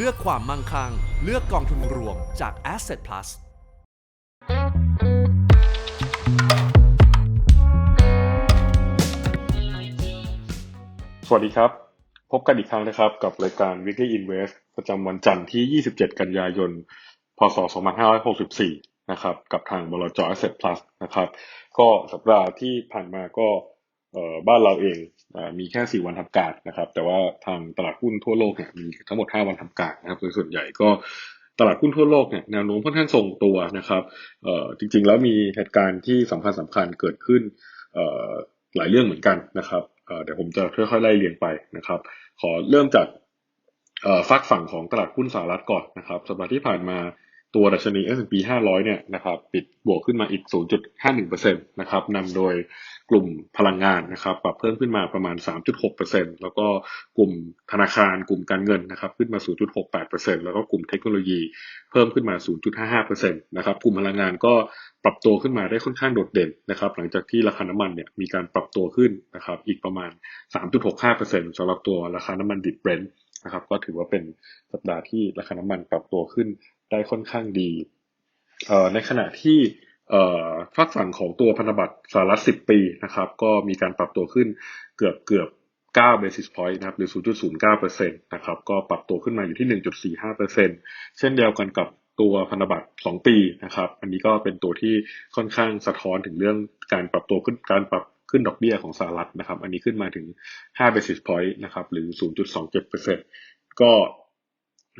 เลือกความมั่งคั่ง เลือกกองทุนรวมจาก Asset Plus สวัสดีครับ พบกันอีกครั้งนะครับ กับรายการ Weekly Invest ประจำวันจันทร์ที่ 27 กันยายน พศ 2564 นะครับ กับทางบลจ Asset Plus นะครับ ก็สัปดาห์ที่ผ่านมาก็ บ้านเราเองเอ่อมีแค่ 4 วันทำการนะครับ แต่ว่าทางตลาดหุ้นทั่วโลกเนี่ยมีทั้งหมด 5 วันทำการนะครับโดยส่วนใหญ่ก็ตลาดหุ้นทั่วโลกเนี่ยแนวโน้มค่อนข้างทรงตัวนะครับเอ่อจริงๆแล้วมีเหตุการณ์ที่สำคัญสำคัญเกิดขึ้นเอ่อหลายเรื่องเหมือนกันนะครับเอ่อเดี๋ยวผมจะค่อยๆไล่เรียงไปนะครับ ขอเริ่มจากเอ่อฝากฝั่งของตลาดหุ้นสหรัฐก่อนนะครับสัปดาห์ที่ผ่านมา ตัวดัชนี S&P 500 เนี่ยนะครับปิดบวกขึ้นมาอีก 0.51%นะครับนำโดยกลุ่มพลังงานนะครับปรับเพิ่มขึ้นมาประมาณ 3.6%แล้วก็กลุ่มธนาคารกลุ่มการเงินนะครับขึ้นมา 0.68%แล้วก็กลุ่มเทคโนโลยีเพิ่มขึ้นมา 0.55%นะครับกลุ่มพลังงานก็ปรับตัวขึ้นมาได้ค่อนข้างโดดเด่นนะครับหลังจากที่ราคาน้ำมันเนี่ยมีการปรับตัวขึ้นนะครับอีกประมาณ 3.65%สำหรับตัวราคาน้ำมันดิบเบรนท์นะครับก็ถือว่าเป็นสัปดาห์ที่ราคาน้ำมันปรับตัวขึ้น ได้ค่อนข้างดีในขณะที่สักฝั่งของตัวพันธบัตรสหรัฐ 10 ปีนะครับ ก็มีการปรับตัวขึ้นเกือบเกือบ9 basis point นะครับหรือ 0.09%นะครับ ก็ปรับตัวขึ้นมาอยู่ที่ 1.45%เช่นเดียวกันกับตัวพันธบัตร 2 ปีนะครับ อันนี้ก็เป็นตัวที่ค่อนข้างสะท้อนถึงเรื่องการปรับตัวขึ้นการปรับขึ้นดอกเบี้ยของสหรัฐนะครับ อันนี้ขึ้นมาถึง 5 basis point นะครับ หรือ 0.27%ก็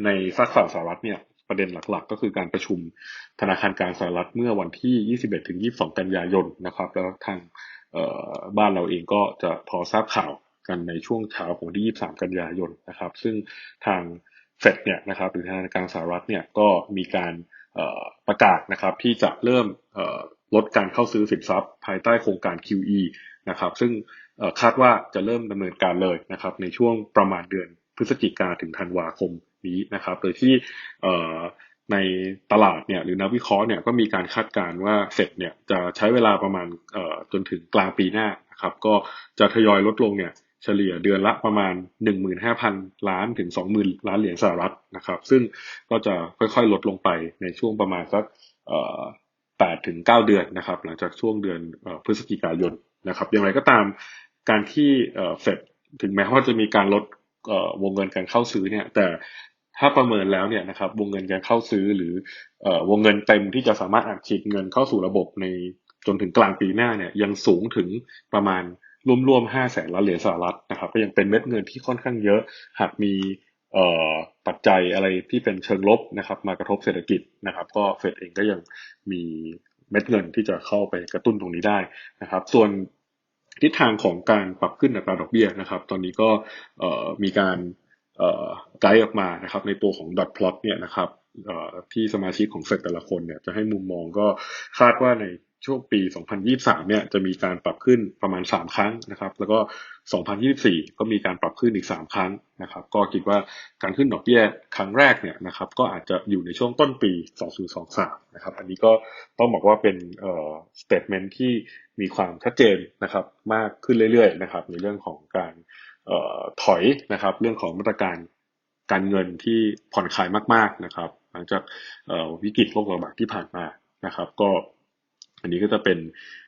ในฝากฝั่งสหรัฐเนี่ย ประเด็นหลักๆ ก็คือการประชุมธนาคารกลางสหรัฐเมื่อวันที่ 21-22 กันยายนนะครับแล้วทางบ้านเราเองก็จะพอทราบข่าวกันในช่วงเช้าของวันที่ 23 กันยายนนะครับ ซึ่งทางเฟดเนี่ยนะครับหรือธนาคารกลางสหรัฐเนี่ยก็มีการประกาศนะครับที่จะเริ่มลดการเข้าซื้อสินทรัพย์ ภายใต้โครงการ QE นะครับ ซึ่งคาดว่าจะเริ่มดำเนินการเลยนะครับในช่วงประมาณเดือนพฤศจิกาถึงธันวาคม นี้นะครับ โดยที่ในตลาดเนี่ยหรือนักวิเคราะห์เนี่ยก็มีการคาดการณ์ว่าเฟดเนี่ยจะใช้เวลาประมาณจนถึงกลางปีหน้านะครับก็จะทยอยลดลงเนี่ยเฉลี่ยเดือนละประมาณ 15,000 ล้านถึง 20,000 ล้านเหรียญสหรัฐนะครับ ซึ่งก็จะค่อยๆ ลดลงไปในช่วงประมาณสัก8ถึง9เดือนนะครับ หลังจากช่วงเดือนอพฤศจิกายนนะครับ อย่างไรก็ตามการที่เฟดถึงแม้ว่าจะมีการลด วงเงินการเข้าซื้อเนี่ย แต่ถ้าประเมินแล้วเนี่ยนะครับวงเงินการเข้าซื้อหรืออวงเงินเต็มที่จะสามารถอัดฉีดเงินเข้าสู่ระบบในจนถึงกลางปีหน้าเนี่ยยังสูงถึงประมาณรวมๆห้าแสนล้านเหรียญสหรัฐนะครับ ก็ยังเป็นเม็ดเงินที่ค่อนข้างเยอะ หากมีปัจจัยอะไรที่เป็นเชิงลบนะครับ มากระทบเศรษฐกิจนะครับ ก็เฟดเองก็ยังมีเม็ดเงินที่จะเข้าไปกระตุ้นตรงนี้ได้นะครับ ส่วน ทิศทางของการปรับขึ้นอัตราดอกเบี้ยนะครับ ตอนนี้ก็มีการไกด์ออกมานะครับ ในตัวของดอทพลอตเนี่ยนะครับที่สมาชิกของเฟดแต่ละคนเนี่ยจะให้มุมมองก็คาดว่าใน ช่วงปี 2023 เนี่ยจะมีการปรับขึ้นประมาณ 3 ครั้งนะครับ แล้วก็ 2024 ก็มีการปรับขึ้นอีก 3 ครั้งนะครับ ก็คิดว่าการขึ้นดอกเบี้ยครั้งแรกเนี่ยนะครับ ก็อาจจะอยู่ในช่วงต้นปี 2023 นะครับ อันนี้ก็ต้องบอกว่าเป็นเอ่อ statement ที่มีความชัดเจนนะครับ มากขึ้นเรื่อยๆนะครับ ในเรื่องของการเอ่อถอยนะครับ เรื่องของมาตรการการเงินที่ผ่อนคลายมาก ๆนะครับ หลังจากวิกฤตโรคระบาดที่ผ่านมานะครับ ก็ อันนี้ก็จะเป็น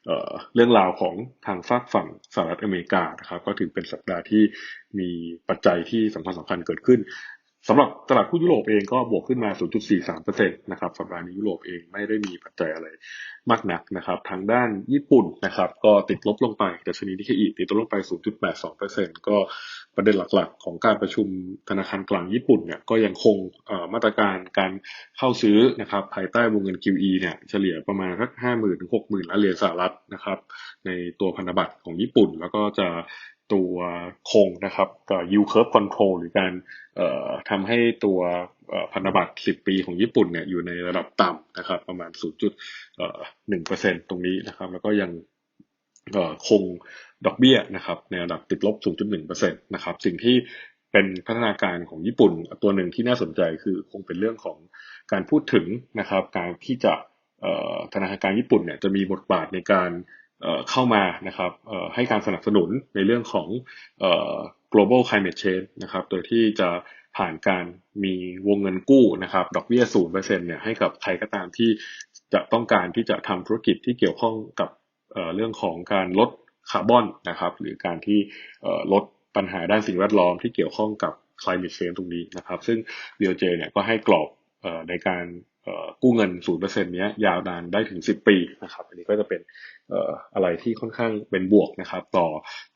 เเรื่องราวของทางฝากฝั่งสหรัฐอเมริกานะครับ ก็ถือเป็นสัปดาห์ที่มีปัจจัยที่สำคัญสำคัญเกิดขึ้น สำหรับตลาดหุ้นยุโรปเองก็บวกขึ้นมา 0.43%นะครับสัปดาห์นี้ยุโรปเองไม่ได้มีปัจจัยอะไรมากนักนะครับ ทางด้านญี่ปุ่นนะครับ ก็ติดลบลงไปดัชนีนิเคอิติดลบลงไป 0.82%ก็ประเด็นหลักๆ ของการประชุมธนาคารกลางญี่ปุ่นเนี่ยก็ยังคงมาตรการการเข้าซื้อนะครับภายใต้วงเงิน QE เนี่ยเฉลี่ยประมาณสัก 50,000ถึง60,000ล้านเหรียญสหรัฐนะครับในตัวพันธบัตรของญี่ปุ่น แล้วก็จะ ตัวคงนะครับกับ yield curve control หรือการทำให้ตัวพันธบัตร 10 ปีของญี่ปุ่นเนี่ยอยู่ในระดับต่ำนะครับ ประมาณ 0.1%ตรงนี้นะครับ แล้วก็ยังคงดอกเบี้ยนะครับ ในระดับติดลบ 0.1%นะครับ สิ่งที่เป็นพัฒนาการของญี่ปุ่นตัวหนึ่งที่น่าสนใจคือคงเป็นเรื่องของการพูดถึงนะครับ การที่จะธนาคารญี่ปุ่นเนี่ยจะมีบทบาทในการ เข้ามานะครับให้การสนับสนุนในเรื่องของออ global climate change นะครับ โดยที่จะผ่านการมีวงเงินกู้นะครับ ดอกเบี้ยศูนย์เปอร์เซ็นเนี่ยให้กับใครก็ตามที่จะต้องการที่จะทำธุรกิจที่เกี่ยวข้องกับเรื่องของการลดคาร์บอนนะครับ หรือการที่ลดปัญหาด้านสิ่งแวดล้อมที่เกี่ยวข้องกับ climate change ตรงนี้นะครับ ซึ่ง BOJ เนี่ยก็ให้กรอบในการ กู้เงิน0%เปอร์เซ็นต์นี้ยาวนานได้ถึง10ปีนะครับ อันนี้ก็จะเป็นอะไรที่ค่อนข้างเป็นบวกนะครับ ต่อ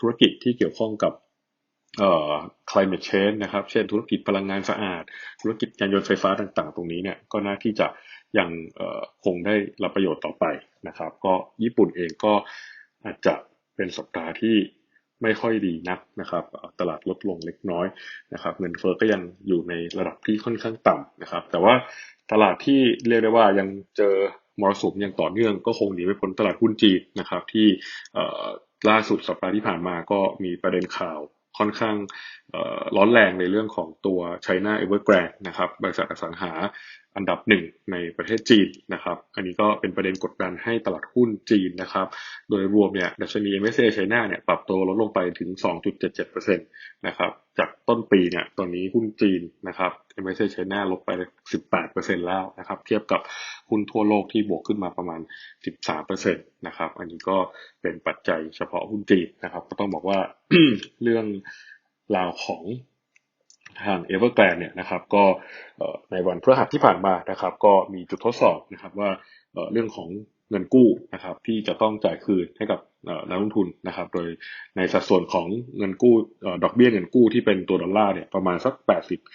ธุรกิจที่เกี่ยวข้องกับ climate change นะครับ เช่นธุรกิจพลังงานสะอาด ธุรกิจยานยนต์ไฟฟ้าต่างๆ ตรงนี้เนี่ยก็น่าที่จะยังคงได้รับประโยชน์ต่อไปนะครับ ก็ญี่ปุ่นเองก็อาจจะเป็นสัปดาห์ที่ ไม่ค่อยดีนักนะครับตลาดลดลงเล็กน้อยนะครับเงินเฟ้อก็ยังอยู่ในระดับที่ค่อนข้างต่ำนะครับ แต่ว่าตลาดที่เรียกได้ว่ายังเจอมรสุมอย่างต่อเนื่องก็คงหนีไม่พ้นตลาดหุ้นจีนนะครับ ที่ล่าสุดสัปดาห์ที่ผ่านมาก็มีประเด็นข่าวค่อนข้างร้อนแรงในเรื่องของตัว China Evergrande นะครับบริษัทอสังหา อันดับหนึ่งในประเทศจีนนะครับ อันนี้ก็เป็นประเด็นกดดันให้ตลาดหุ้นจีนนะครับ โดยรวมเนี่ยดัชนี MSCI China เนี่ยปรับตัวลดลงไปถึง 2.77%นะครับ จากต้นปีเนี่ยตอนนี้หุ้นจีนนะครับ MSCI China ลดไป 18%แล้วนะครับ เทียบกับหุ้นทั่วโลกที่บวกขึ้นมาประมาณ 13%นะครับ อันนี้ก็เป็นปัจจัยเฉพาะหุ้นจีนนะครับ ก็ต้องบอกว่าเรื่องราวของ ทาง Evergrande เนี่ยนะครับก็ในวันพฤหัสที่ผ่านมานะครับ ก็มีจุดทดสอบนะครับว่าเรื่องของเงินกู้นะครับที่จะต้องจ่ายคืนให้กับนักลงทุนนะครับ โดยในสัดส่วนของเงินกู้ดอกเบี้ยเงินกู้ที่เป็นตัวดอลลาร์เนี่ยประมาณสัก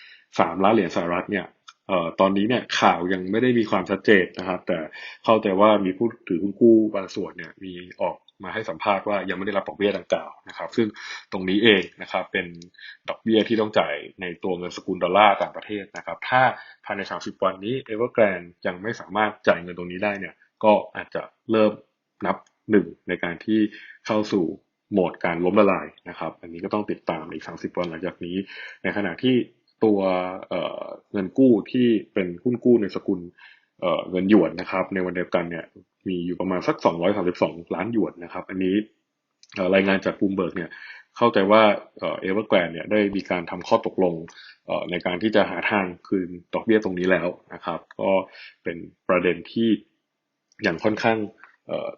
83 ล้านเหรียญสหรัฐเนี่ยออตอนนี้เนี่ยข่าวยังไม่ได้มีความชัดเจนนะครับ แต่เข้าใจว่ามีผู้ถือหุ้นกู้บางส่วนเนี่ยมีออก มาให้สัมภาษณ์ว่ายังไม่ได้รับดอกเบี้ยดังกล่าวนะครับ ซึ่งตรงนี้เองนะครับเป็นดอกเบี้ยที่ต้องจ่ายในตัวเงินสกุลดอลลาร์ต่างประเทศนะครับ ถ้าภายใน 30 วันนี้ Evergrande ยังไม่สามารถจ่ายเงินตรงนี้ได้เนี่ย ก็อาจจะเริ่มนับหนึ่งในการที่เข้าสู่โหมดการล้มละลายนะครับ อันนี้ก็ต้องติดตามอีก 30 วันหลังจากนี้ ในขณะที่ตัวเงินกู้ที่เป็นหุ้นกู้ในสกุล เงินหยวนนะครับ ในวันเดียวกันเนี่ยมีอยู่ประมาณสัก 232 ล้านหยวนนะครับ อันนี้รายงานจากบูมเบิร์กเนี่ยเข้าใจว่าเอเวอร์แกรนเนี่ยได้มีการทำข้อตกลงในการที่จะหาทางคืนดอกเบี้ยตรงนี้แล้วนะครับ ก็เป็นประเด็นที่อย่างค่อนข้าง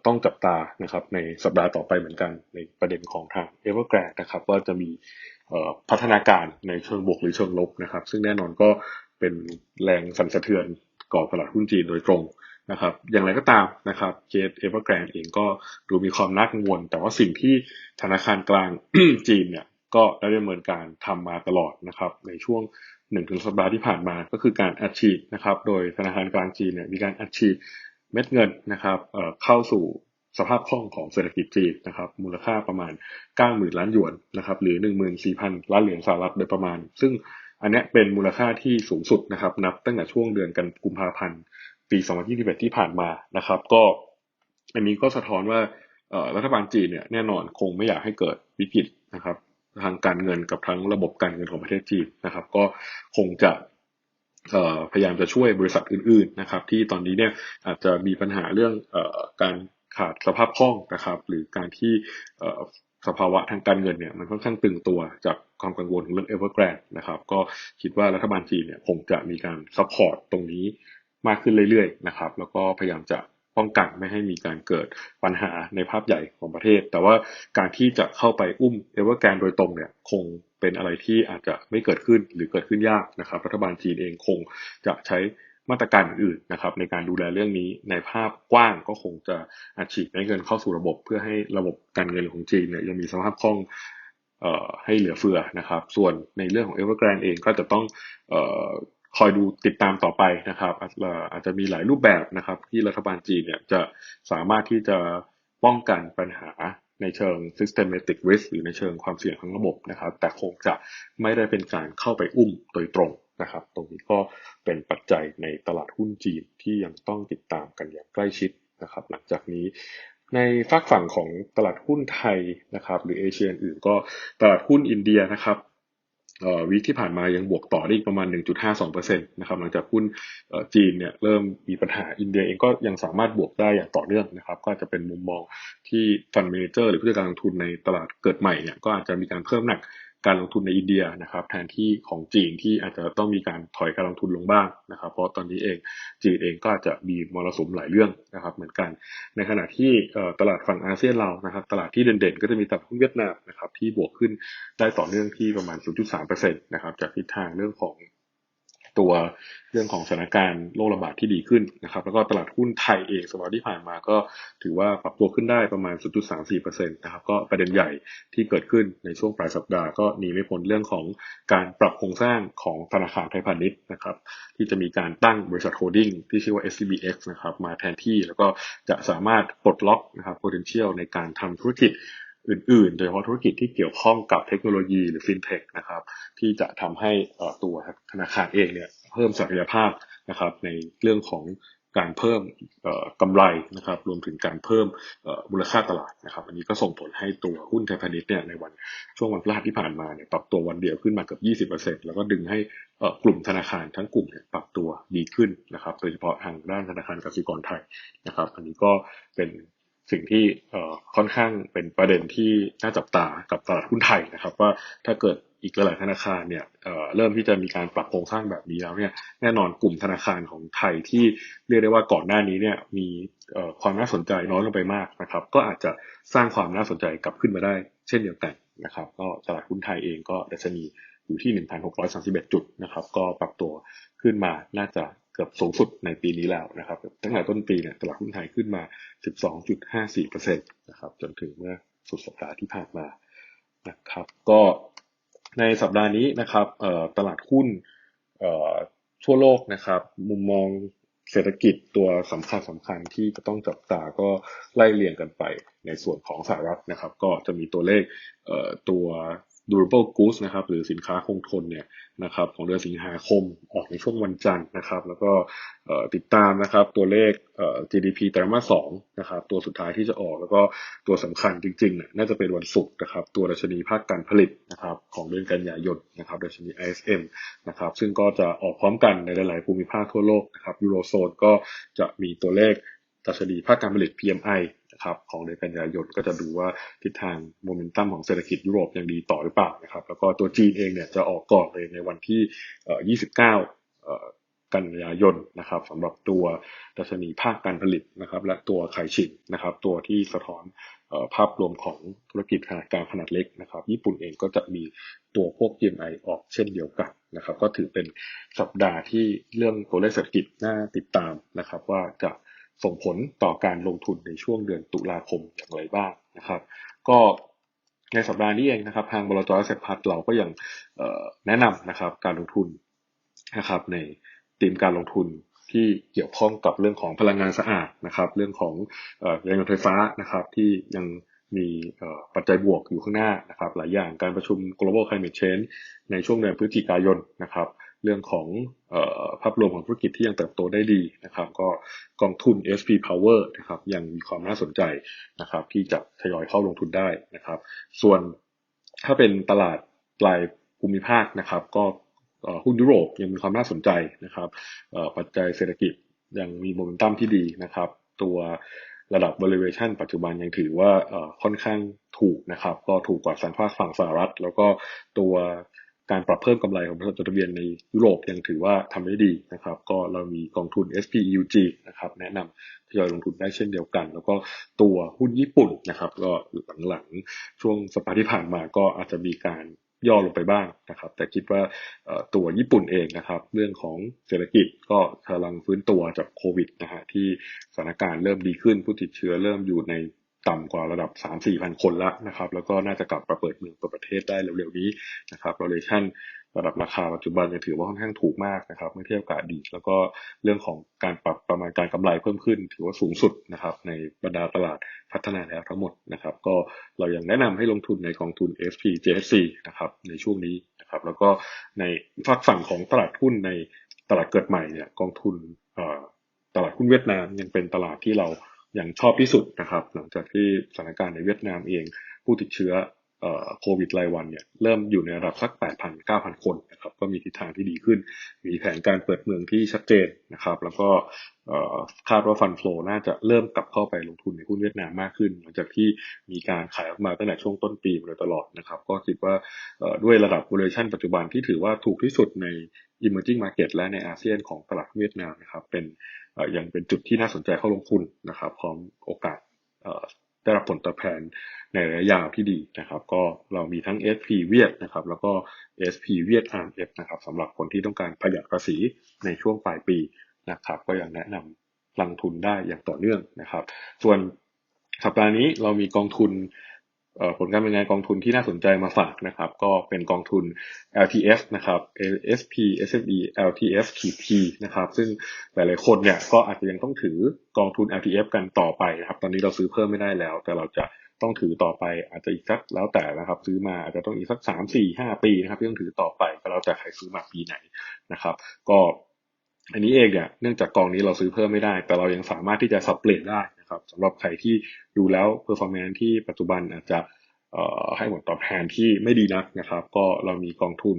ต้องจับตานะครับในสัปดาห์ต่อไปเหมือนกันในประเด็นของทาง Evergrande นะครับว่าจะมีพัฒนาการในเชิงบวกหรือเชิงลบนะครับ ซึ่งแน่นอนก็เป็นแรงสั่นสะเทือน ก่อตลาดหุ้นจีนโดยตรงนะครับ อย่างไรก็ตามนะครับเคสเอเวอร์แกรนเองก็ดูมีความน่ากังวล แต่ว่าสิ่งที่ธนาคารกลางจีนเนี่ยก็ได้ดำเนินการทำมาตลอดนะครับในช่วงหนึ่งถึงสัปดาห์ที่ผ่านมาก็คือการอัดฉีดนะครับ โดยธนาคารกลางจีนเนี่ยมีการอัดฉีดเม็ดเงินนะครับเข้าสู่สภาพคล่องของเศรษฐกิจจีนนะครับ มูลค่าประมาณ 90,000 ล้านหยวนนะครับ หรือ 14,000 ล้านเหรียญสหรัฐโดยประมาณ ซึ่ง อันนี้เป็นมูลค่าที่สูงสุดนะครับ นับตั้งแต่ช่วงเดือนกันกุมภาพันธ์ปี 2021 ที่ผ่านมานะครับ ก็อันนี้ก็สะท้อนว่ารัฐบาลจีนเนี่ยแน่นอนคงไม่อยากให้เกิดวิกฤตนะครับ ทางการเงินกับทั้งระบบการเงินของประเทศจีนนะครับ ก็คงจะพยายามจะช่วยบริษัทอื่น ๆนะครับ ที่ตอนนี้เนี่ยอาจจะมีปัญหาเรื่องอการขาดสภาพคล่องนะครับ หรือการที่ สภาวะทางการเงินเนี่ยมันค่อนข้างตึงตัวจากความกังวลของเรื่อง Evergrande นะครับก็คิดว่ารัฐบาลจีนเนี่ยคงจะมีการซัพพอร์ตตรงนี้มากขึ้นเรื่อยๆนะครับแล้วก็พยายามจะป้องกันไม่ให้มีการเกิดปัญหาในภาพใหญ่ของประเทศ แต่ว่าการที่จะเข้าไปอุ้มเอเวอร์แกนโดยตรงเนี่ยคงเป็นอะไรที่อาจจะไม่เกิดขึ้นหรือเกิดขึ้นยากนะครับ รัฐบาลจีนเองคงจะใช้ มาตรการอื่นนะครับในการดูแลเรื่องนี้ในภาพกว้างก็คงจะอัดฉีดเงินเข้าสู่ระบบ เพื่อให้ระบบการเงินของจีนเนี่ยยังมีสภาพคล่องให้เหลือเฟือนะครับ ส่วนในเรื่องของ Evergrande เองก็จะต้องคอยดูติดตามต่อไปนะครับอาจจะมีหลายรูปแบบนะครับ ที่รัฐบาลจีนเนี่ยจะสามารถที่จะป้องกันปัญหาในเชิง systematic risk หรือในเชิงความเสี่ยงทั้งระบบนะครับ แต่คงจะไม่ได้เป็นการเข้าไปอุ้มโดยตรง นะครับ ตรงนี้ก็เป็นปัจจัยในตลาดหุ้นจีนที่ยังต้องติดตามกันอย่างใกล้ชิดนะครับ หลังจากนี้ในฝากฝั่งของตลาดหุ้นไทยนะครับ หรือเอเชียอื่นก็ตลาดหุ้นอินเดียนะครับวีคที่ผ่านมายังบวกต่อได้อีกประมาณ 1.52%นะครับหลังจากหุ้นจีนเนี่ยเริ่มมีปัญหาอินเดียเองก็ยังสามารถบวกได้อย่างต่อเนื่องนะครับ ก็จะเป็นมุมมองที่ฟันเมเจอร์หรือผู้จัดการลงทุนในตลาดเกิดใหม่เนี่ยก็อาจจะมีการเพิ่มหนัก การลงทุนในอินเดียนะครับแทนที่ของจีนที่อาจจะต้องมีการถอยการลงทุนลงบ้างนะครับ เพราะตอนนี้เองจีนเองก็อาจจะมีมรสุมหลายเรื่องนะครับเหมือนกัน ในขณะที่ตลาดฝั่งอาเซียนเรานะครับตลาดที่เด่นๆ ก็จะมีตลาดหุ้นเวียดนามนะครับที่บวกขึ้นได้ต่อเนื่องที่ประมาณ 0.3%นะครับจากทิศทางเรื่องของ ตัวเรื่องของสถานการณ์โรคระบาดที่ดีขึ้นนะครับแล้วก็ตลาดหุ้นไทยเองสัปดาห์ที่ผ่านมาก็ถือว่าปรับตัวขึ้นได้ประมาณ 0.34%นะครับก็ประเด็นใหญ่ที่เกิดขึ้นในช่วงปลายสัปดาห์ก็หนีไม่พ้นเรื่องของการปรับโครงสร้างของธนาคารไทยพาณิชย์นะครับที่จะมีการตั้งบริษัทโฮดดิ้งที่ชื่อว่า SCBX นะครับมาแทนที่แล้วก็จะสามารถปลดล็อกนะครับ potential ในการทำธุรกิจ อื่นๆ โดยเฉพาะธุรกิจที่เกี่ยวข้องกับเทคโนโลยีหรือฟินเทคนะครับที่จะทำให้ตัวธนาคารเองเนี่ยเพิ่มศักยภาพนะครับในเรื่องของการเพิ่มกำไรนะครับรวมถึงการเพิ่มมูลค่าตลาดนะครับอันนี้ก็ส่งผลให้ตัวหุ้นไทยพาณิชย์เนี่ยในวันช่วงวันพฤหัสที่ผ่านมาเนี่ยปรับตัววันเดียวขึ้นมาเกือบ20%แล้วก็ดึงให้กลุ่มธนาคารทั้งกลุ่มเนี่ยปรับตัวดีขึ้นนะครับโดยเฉพาะทางด้านธนาคารกสิกรไทยนะครับอันนี้ก็เป็น สิ่งที่ค่อนข้างเป็นประเด็นที่น่าจับตากับตลาดหุ้นไทยนะครับ ว่าถ้าเกิดอีกหลายธนาคารเนี่ยเริ่มที่จะมีการปรับโครงสร้างแบบนี้แล้วเนี่ยแน่นอนกลุ่มธนาคารของไทยที่เรียกได้ว่าก่อนหน้านี้เนี่ยมีความน่าสนใจน้อยลงไปมากนะครับ ก็อาจจะสร้างความน่าสนใจกลับขึ้นมาได้ เช่นเดียวกันนะครับ ก็ตลาดหุ้นไทยเองก็ดัชนีอยู่ที่ 1,631 จุดนะครับ ก็ปรับตัวขึ้นมาน่าจะ เกือบสูงสุดในปีนี้แล้วนะครับ ตั้งแต่ต้นปีเนี่ยตลาดหุ้นไทยขึ้นมา 12.54%นะครับจนถึงเมื่อสุดสัปดาห์ที่ผ่านมานะครับ ก็ในสัปดาห์นี้นะครับตลาดหุ้นทั่วโลกนะครับ มุมมองเศรษฐกิจตัวสำคัญสำคัญที่จะต้องจับตาก็ไล่เรียงกันไปในส่วนของสหรัฐนะครับ ก็จะมีตัวเลขตัว durable goods นะครับหรือสินค้าคงทนเนี่ยนะครับของเดือนสิงหาคมออกในช่วงวันจันทร์นะครับ แล้วก็ติดตามนะครับตัวเลข GDP ไตรมาสสองนะครับตัวสุดท้ายที่จะออกแล้วก็ตัวสำคัญจริงๆเนี่ยน่าจะเป็นวันศุกร์นะครับตัวดัชนีภาคการผลิตนะครับของเดือนกันยายนนะครับดัชนี ISM นะครับซึ่งก็จะออกพร้อมกันในหลายๆภูมิภาคทั่วโลกนะครับยูโรโซนก็จะมีตัวเลขดัชนีภาคการผลิต PMI นะครับของเดือนกันยายนก็จะดูว่าทิศทางโมเมนตัมของเศรษฐกิจยุโรปยังดีต่อหรือเปล่านะครับแล้วก็ตัวจีนเองเนี่ยจะออกก่อนเลยในวันที่ 29กันยายนนะครับสำหรับตัวดัชนีภาคการผลิตนะครับและตัวไข่ฉินนะครับตัวที่สะท้อนภาพรวมของธุรกิจขนาดกลางขนาดเล็กนะครับญี่ปุ่นเองก็จะมีตัวพวก PMI ออกเช่นเดียวกันนะครับก็ถือเป็นสัปดาห์ที่เรื่องตัวเลขเศรษฐกิจน่าติดตามนะครับว่าจะ ส่งผลต่อการลงทุนในช่วงเดือนตุลาคมอย่างไรบ้างนะครับ ก็ในสัปดาห์นี้เองนะครับ ทางบลจเซ็ตพัทเราก็ยังแนะนำนะครับการลงทุนนะครับในธีมการลงทุนที่เกี่ยวข้องกับเรื่องของพลังงานสะอาดนะครับ เรื่องของยานยนต์ไฟฟ้านะครับที่ยังมีปัจจัยบวกอยู่ข้างหน้านะครับ หลายอย่างการประชุม global climate change ในช่วงเดือนพฤศจิกายนนะครับ เรื่องของภาพรวมของธุรกิจที่ยังเติบโตได้ดีนะครับ ก็กองทุน SP Power นะครับยังมีความน่าสนใจนะครับที่จะทยอยเข้าลงทุนได้นะครับ ส่วนถ้าเป็นตลาดปลายภูมิภาคนะครับ ก็หุ้นยุโรปยังมีความน่าสนใจนะครับปัจจัยเศรษฐกิจยังมีโมเมนตัมที่ดีนะครับ ตัวระดับ valuation ปัจจุบันยังถือว่าค่อนข้างถูกนะครับ ก็ถูกกว่าสังภาษฝั่งสหรัฐ แล้วก็ตัว การปรับเพิ่มกำไรของบริษัทจดทะเบียนในยุโรปยังถือว่าทำได้ดีนะครับ ก็เรามีกองทุน SPEUG นะครับแนะนำทยอยลงทุนได้เช่นเดียวกัน แล้วก็ตัวหุ้นญี่ปุ่นนะครับ ก็หลังๆช่วงสัปดาห์ที่ผ่านมาก็อาจจะมีการย่อลงไปบ้างนะครับ แต่คิดว่าตัวญี่ปุ่นเองนะครับ เรื่องของเศรษฐกิจก็กำลังฟื้นตัวจากโควิดนะฮะที่สถานการณ์เริ่มดีขึ้นผู้ติดเชื้อเริ่มอยู่ใน ต่ำกว่าระดับ 3-4พันคนและนะครับ แล้วก็น่าจะกลับมาเปิดเมืองเปิดประเทศได้เร็วๆนี้นะครับ valuation ระดับราคาปัจจุบันยังถือว่าค่อนข้างถูกมากนะครับเมื่อเทียบกับอดีตแล้วก็เรื่องของการปรับประมาณการกำไรเพิ่มขึ้น ถือว่าสูงสุดนะครับในบรรดาตลาดพัฒนาแล้วทั้งหมดนะครับ ก็เรายังแนะนำให้ลงทุนในกองทุน SP JSC นะครับในช่วงนี้นะครับ แล้วก็ในฝักฝั่งของตลาดหุ้นในตลาดเกิดใหม่เนี่ยกองทุนตลาดหุ้นเวียดนามยังเป็นตลาดที่เรา อย่างชอบที่สุดนะครับ หลังจากที่สถานการณ์ในเวียดนามเอง ผู้ติดเชื้อโควิดรายวันเนี่ยเริ่มอยู่ในระดับสัก 8,000 9,000 คนนะครับก็มีทิศทางที่ดีขึ้น มีแผนการเปิดเมืองที่ชัดเจนนะครับ แล้วก็คาดว่าฟันฟลน่าจะเริ่มกลับเข้าไปลงทุนในหุ้นเวียดนามมากขึ้น หลังจากที่มีการขายออกมาตั้งแต่ช่วงต้นปีมาโดยตลอดนะครับ ก็คิดว่าด้วยระดับ valuation ปัจจุบันที่ถือว่าถูกที่สุดใน emerging market และในอาเซียนของตลาดเวียดนามนะครับเป็น ยังเป็นจุดที่น่าสนใจเข้าลงทุนนะครับพร้อมโอกาสได้รับผลตอบแทนในระยะยาวที่ดีนะครับ ก็เรามีทั้ง SP เวียดนะครับ แล้วก็ SP เวียด RMF นะครับสำหรับคนที่ต้องการประหยัดภาษีในช่วงปลายปีนะครับ ก็ยังแนะนำลงทุนได้อย่างต่อเนื่องนะครับ ส่วนสัปดาห์นี้เรามีกองทุน ผลการดำเนินงานกองทุนที่น่าสนใจมาฝากนะครับ ก็เป็นกองทุน LTF นะครับ SP SME LTF T นะครับ ซึ่งหลายๆคนเนี่ยก็อาจจะยังต้องถือกองทุน LTF กันต่อไปนะครับ ตอนนี้เราซื้อเพิ่มไม่ได้แล้ว แต่เราจะต้องถือต่อไปอาจจะอีกสักแล้วแต่นะครับ ซื้อมาอาจจะต้องอีกสักสามสี่ห้าปีนะครับที่ต้องถือต่อไปก็แล้วแต่ใครซื้อมาปีไหนนะครับ ก็อันนี้เองเนี่ยเนื่องจากกองนี้เราซื้อเพิ่มไม่ได้ แต่เรายังสามารถที่จะสับเปลี่ยนได้ นะครับสำหรับใครที่ดูแล้ว performance ที่ปัจจุบันอาจจะให้ผลตอบแทนที่ไม่ดีนักนะครับ ก็เรามีกองทุน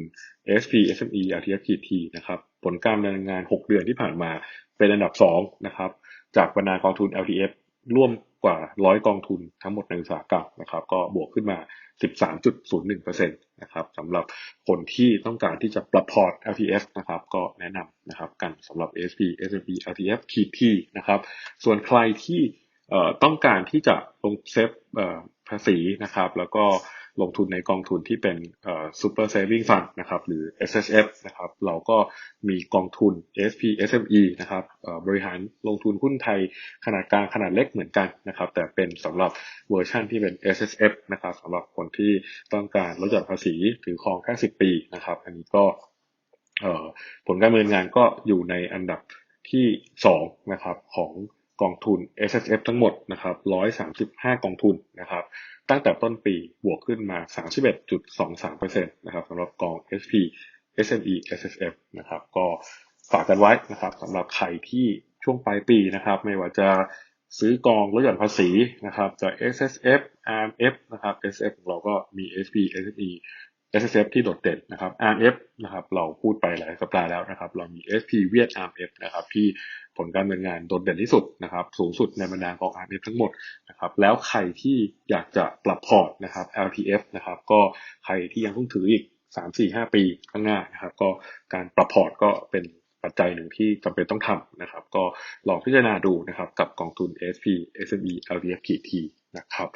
SP SME LTF t นะครับ ผลการดำเนินงาน 6 เดือนที่ผ่านมาเป็นอันดับ 2 นะครับ จากบรรดากองทุน LTF ร่วมกว่า 100 กองทุนทั้งหมดในอุตสาหกรรมนะครับ ก็บวกขึ้นมา 13.01%นะครับสำหรับคนที่ต้องการที่จะปรับพอร์ต LTF นะครับ ก็แนะนำนะครับกันสำหรับ SP SME LTF ขีดที่นะครับ ส่วนใครที่ ต้องการที่จะลงเซฟภาษีนะครับ แล้วก็ลงทุนในกองทุนที่เป็นเอ่อ super saving fund นะครับ หรือ S S F นะครับ เราก็มีกองทุน SP SME นะครับบริหารลงทุนหุ้นไทยขนาดกลางขนาดเล็กเหมือนกันนะครับ แต่เป็นสำหรับเวอร์ชันที่เป็น S S F นะครับสำหรับคนที่ต้องการลดหย่อนภาษีถือครองแค่10 ปีนะครับ อันนี้ก็ผลการดำเนินงานก็อยู่ในอันดับที่2นะครับของ กองทุน S S F ทั้งหมดนะครับ135 กองทุนนะครับตั้งแต่ต้นปีบวกขึ้นมา 31.23%นะครับสำหรับกอง SP SME SSF นะครับก็ฝากกันไว้นะครับสำหรับใครที่ช่วงปลายปีนะครับไม่ว่าจะซื้อกองลดหย่อนภาษีนะครับจาก SSF RMF นะครับ SF ของเราก็มี SP SME SSF ที่โดดเด่นนะครับ RMF นะครับเราพูดไปหลายสัปดาห์แล้วนะครับเรามี SP เวียด RMF นะครับที่ ผลการดำเนินงานโดดเด่นที่สุดนะครับสูงสุดในบรรดากอง RMF ทั้งหมดนะครับแล้วใครที่อยากจะปรับพอร์ตนะครับ LTF นะครับก็ใครที่ยังต้องถืออีก 3 4 5 ปีข้างหน้านะครับก็การปรับพอร์ตก็เป็นปัจจัยหนึ่งที่จำเป็นต้องทำนะครับ ก็ลองพิจารณาดูนะครับกับกองทุน SP SME LTF ขีดทีนะครับ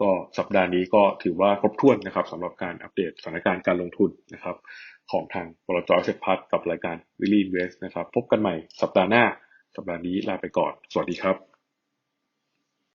ก็สัปดาห์นี้ก็ถือว่าครบถ้วนนะครับสำหรับการอัปเดตสถานการณ์การลงทุนนะครับ ของทางบลจเซตพัทกับรายการวิลลี่เวสนะครับ พบกันใหม่สัปดาห์หน้า สัปดาห์นี้ลาไปก่อน สวัสดีครับ